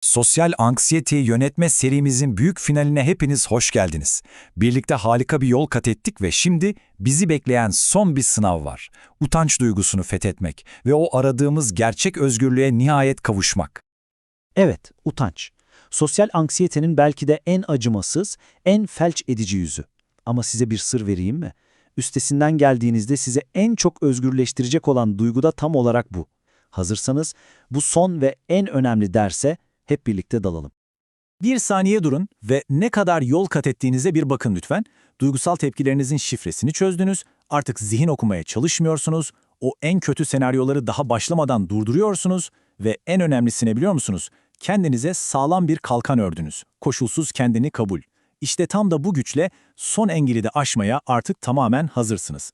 Sosyal anksiyeteyi yönetme serimizin büyük finaline hepiniz hoş geldiniz. Birlikte harika bir yol kat ettik ve şimdi bizi bekleyen son bir sınav var. Utanç duygusunu fethetmek ve o aradığımız gerçek özgürlüğe nihayet kavuşmak. Evet, utanç. Sosyal anksiyetenin belki de en acımasız, en felç edici yüzü. Ama size bir sır vereyim mi? Üstesinden geldiğinizde size en çok özgürleştirecek olan duygu da tam olarak bu. Hazırsanız bu son ve en önemli derse hep birlikte dalalım. Bir saniye durun ve ne kadar yol kat ettiğinize bir bakın lütfen. Duygusal tepkilerinizin şifresini çözdünüz, artık zihin okumaya çalışmıyorsunuz, o en kötü senaryoları daha başlamadan durduruyorsunuz ve en önemlisine biliyor musunuz? Kendinize sağlam bir kalkan ördünüz. Koşulsuz kendini kabul. İşte tam da bu güçle son engeli de aşmaya artık tamamen hazırsınız.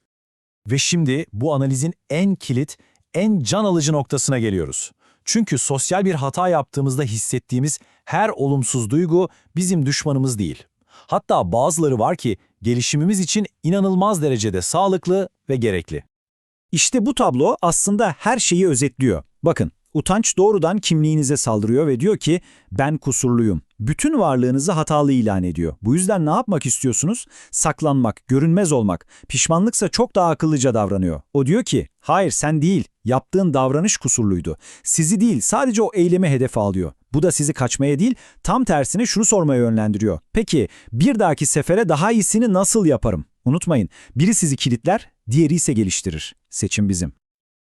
Ve şimdi bu analizin en kilit, en can alıcı noktasına geliyoruz. Çünkü sosyal bir hata yaptığımızda hissettiğimiz her olumsuz duygu bizim düşmanımız değil. Hatta bazıları var ki gelişimimiz için inanılmaz derecede sağlıklı ve gerekli. İşte bu tablo aslında her şeyi özetliyor. Bakın, utanç doğrudan kimliğinize saldırıyor ve diyor ki ben kusurluyum. Bütün varlığınızı hatalı ilan ediyor. Bu yüzden ne yapmak istiyorsunuz? Saklanmak, görünmez olmak. Pişmanlıksa çok daha akıllıca davranıyor. O diyor ki hayır sen değil, yaptığın davranış kusurluydu. Sizi değil sadece o eylemi hedef alıyor. Bu da sizi kaçmaya değil, tam tersine şunu sormaya yönlendiriyor. Peki bir dahaki sefere daha iyisini nasıl yaparım? Unutmayın, biri sizi kilitler, diğeri ise geliştirir. Seçim bizim.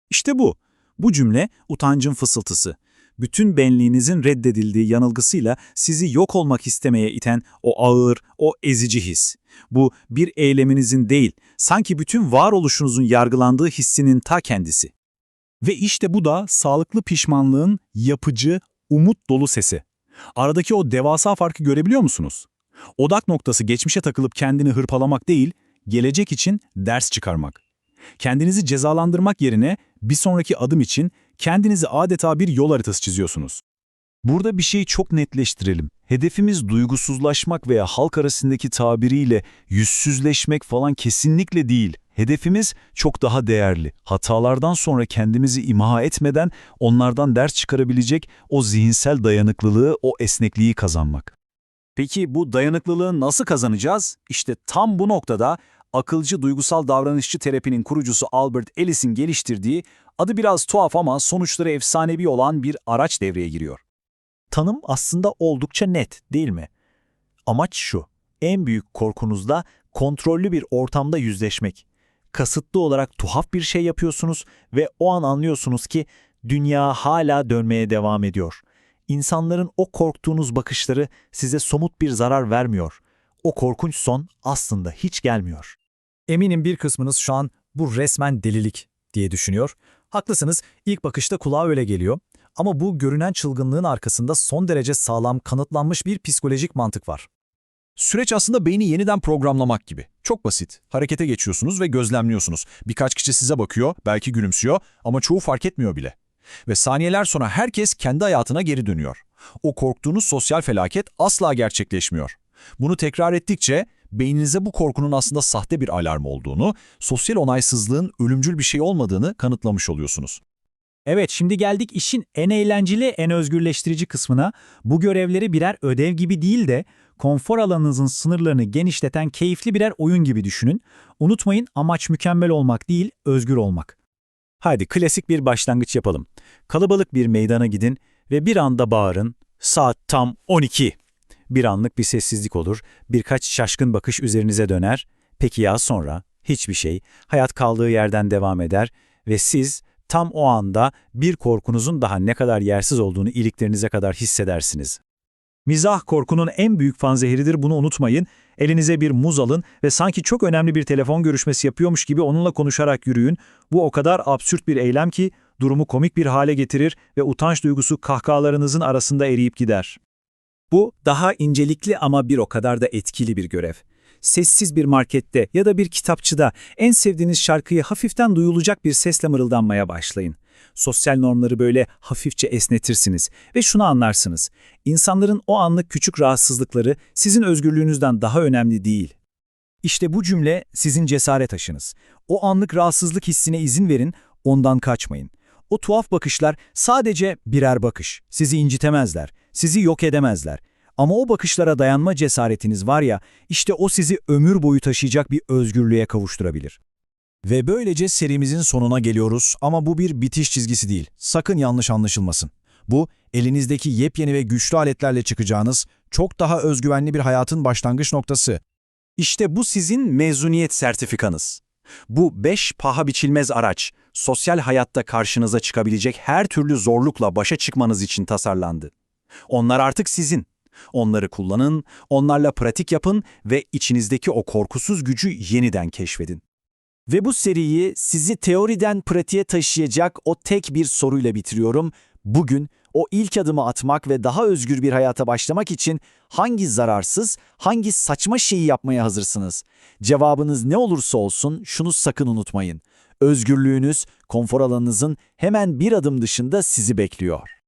İşte bu. Bu cümle utancın fısıltısı. Bütün benliğinizin reddedildiği yanılgısıyla sizi yok olmak istemeye iten o ağır, o ezici his. Bu bir eyleminizin değil, sanki bütün varoluşunuzun yargılandığı hissinin ta kendisi. Ve işte bu da sağlıklı pişmanlığın yapıcı, umut dolu sesi. Aradaki o devasa farkı görebiliyor musunuz? Odak noktası geçmişe takılıp kendini hırpalamak değil, gelecek için ders çıkarmak. Kendinizi cezalandırmak yerine bir sonraki adım için kendinizi adeta bir yol haritası çiziyorsunuz. Burada bir şeyi çok netleştirelim. Hedefimiz duygusuzlaşmak veya halk arasındaki tabiriyle yüzsüzleşmek falan kesinlikle değil. Hedefimiz çok daha değerli. Hatalardan sonra kendimizi imha etmeden onlardan ders çıkarabilecek o zihinsel dayanıklılığı, o esnekliği kazanmak. Peki bu dayanıklılığı nasıl kazanacağız? İşte tam bu noktada akılcı duygusal davranışçı terapinin kurucusu Albert Ellis'in geliştirdiği adı biraz tuhaf ama sonuçları efsanevi olan bir araç devreye giriyor. Tanım aslında oldukça net değil mi? Amaç şu, en büyük korkunuzla kontrollü bir ortamda yüzleşmek. Kasıtlı olarak tuhaf bir şey yapıyorsunuz ve o an anlıyorsunuz ki dünya hala dönmeye devam ediyor. İnsanların o korktuğunuz bakışları size somut bir zarar vermiyor. O korkunç son aslında hiç gelmiyor. Eminim bir kısmınız şu an bu resmen delilik diye düşünüyor. Haklısınız, ilk bakışta kulağa öyle geliyor. Ama bu görünen çılgınlığın arkasında son derece sağlam, kanıtlanmış bir psikolojik mantık var. Süreç aslında beyni yeniden programlamak gibi. Çok basit. Harekete geçiyorsunuz ve gözlemliyorsunuz. Birkaç kişi size bakıyor, belki gülümsüyor ama çoğu fark etmiyor bile. Ve saniyeler sonra herkes kendi hayatına geri dönüyor. O korktuğunuz sosyal felaket asla gerçekleşmiyor. Bunu tekrar ettikçe beyninize bu korkunun aslında sahte bir alarm olduğunu, sosyal onaysızlığın ölümcül bir şey olmadığını kanıtlamış oluyorsunuz. Evet, şimdi geldik işin en eğlenceli, en özgürleştirici kısmına. Bu görevleri birer ödev gibi değil de konfor alanınızın sınırlarını genişleten keyifli birer oyun gibi düşünün. Unutmayın amaç mükemmel olmak değil, özgür olmak. Haydi klasik bir başlangıç yapalım. Kalabalık bir meydana gidin ve bir anda bağırın, saat tam 12. Bir anlık bir sessizlik olur, birkaç şaşkın bakış üzerinize döner. Peki ya sonra? Hiçbir şey. Hayat kaldığı yerden devam eder ve siz tam o anda bir korkunuzun daha ne kadar yersiz olduğunu iliklerinize kadar hissedersiniz. Mizah korkunun en büyük fanzehiridir bunu unutmayın. Elinize bir muz alın ve sanki çok önemli bir telefon görüşmesi yapıyormuş gibi onunla konuşarak yürüyün. Bu o kadar absürt bir eylem ki durumu komik bir hale getirir ve utanç duygusu kahkahalarınızın arasında eriyip gider. Bu daha incelikli ama bir o kadar da etkili bir görev. Sessiz bir markette ya da bir kitapçıda en sevdiğiniz şarkıyı hafiften duyulacak bir sesle mırıldanmaya başlayın. Sosyal normları böyle hafifçe esnetirsiniz ve şunu anlarsınız. İnsanların o anlık küçük rahatsızlıkları sizin özgürlüğünüzden daha önemli değil. İşte bu cümle sizin cesaret aşınız. O anlık rahatsızlık hissine izin verin, ondan kaçmayın. O tuhaf bakışlar sadece birer bakış, sizi incitemezler. Sizi yok edemezler. Ama o bakışlara dayanma cesaretiniz var ya, işte o sizi ömür boyu taşıyacak bir özgürlüğe kavuşturabilir. Ve böylece serimizin sonuna geliyoruz ama bu bir bitiş çizgisi değil. Sakın yanlış anlaşılmasın. Bu, elinizdeki yepyeni ve güçlü aletlerle çıkacağınız çok daha özgüvenli bir hayatın başlangıç noktası. İşte bu sizin mezuniyet sertifikanız. Bu beş paha biçilmez araç, sosyal hayatta karşınıza çıkabilecek her türlü zorlukla başa çıkmanız için tasarlandı. Onlar artık sizin. Onları kullanın, onlarla pratik yapın ve içinizdeki o korkusuz gücü yeniden keşfedin. Ve bu seriyi sizi teoriden pratiğe taşıyacak o tek bir soruyla bitiriyorum. Bugün o ilk adımı atmak ve daha özgür bir hayata başlamak için hangi zararsız, hangi saçma şeyi yapmaya hazırsınız? Cevabınız ne olursa olsun şunu sakın unutmayın. Özgürlüğünüz, konfor alanınızın hemen bir adım dışında sizi bekliyor.